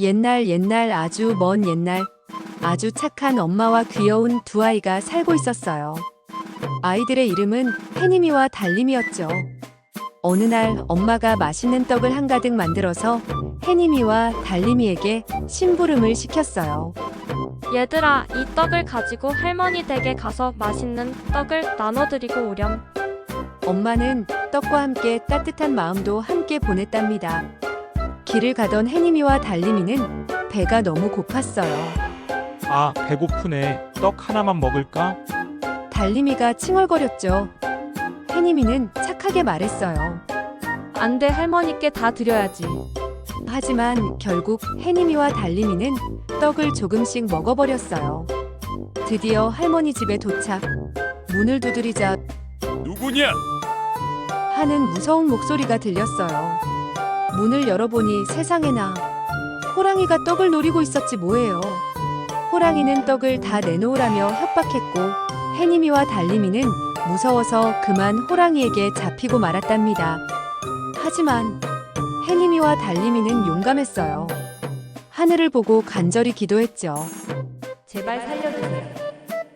옛날 옛날 아주 먼 옛날 아주 착한 엄마와 귀여운 두 아이가 살고 있었어요. 아이들의 이름은 해님이와 달림이었죠. 어느 날 엄마가 맛있는 떡을 한가득 만들어서 해님이와 달림이에게 심부름을 시켰어요. 얘들아, 이 떡을 가지고 할머니 댁에 가서 맛있는 떡을 나눠드리고 오렴. 엄마는 떡과 함께 따뜻한 마음도 함께 보냈답니다. 길을 가던 해님이와 달림이는 배가 너무 고팠어요. 아, 배고프네. 떡 하나만 먹을까? 달림이가 칭얼거렸죠. 해님이는 착하게 말했어요. 안 돼, 할머니께 다 드려야지. 하지만 결국 해님이와 달림이는 떡을 조금씩 먹어버렸어요. 드디어 할머니 집에 도착. 문을 두드리자 누구냐? 하는 무서운 목소리가 들렸어요. 문을 열어보니 세상에나 호랑이가 떡을 노리고 있었지 뭐예요. 호랑이는 떡을 다 내놓으라며 협박했고 해님이와 달림이는 무서워서 그만 호랑이에게 잡히고 말았답니다. 하지만 해님이와 달림이는 용감했어요. 하늘을 보고 간절히 기도했죠. 제발 살려주세요.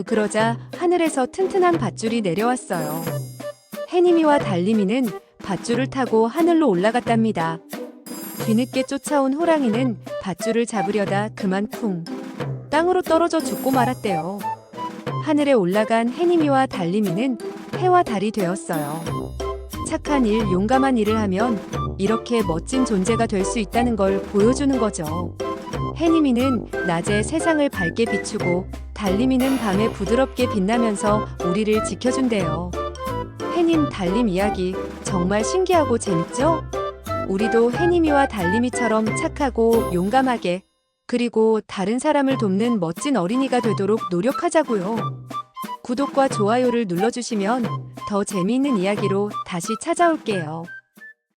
그러자 하늘에서 튼튼한 밧줄이 내려왔어요. 해님이와 달림이는 밧줄을 타고 하늘로 올라갔답니다. 뒤늦게 쫓아온 호랑이는 밧줄을 잡으려다 그만 쿵 땅으로 떨어져 죽고 말았대요. 하늘에 올라간 해님이와 달림이는 해와 달이 되었어요. 착한 일, 용감한 일을 하면 이렇게 멋진 존재가 될 수 있다는 걸 보여주는 거죠. 해님이는 낮에 세상을 밝게 비추고 달림이는 밤에 부드럽게 빛나면서 우리를 지켜준대요. 해님 달림 이야기 정말 신기하고 재밌죠? 우리도 해님이와 달림이처럼 착하고 용감하게 그리고 다른 사람을 돕는 멋진 어린이가 되도록 노력하자고요. 구독과 좋아요를 눌러주시면 더 재미있는 이야기로 다시 찾아올게요.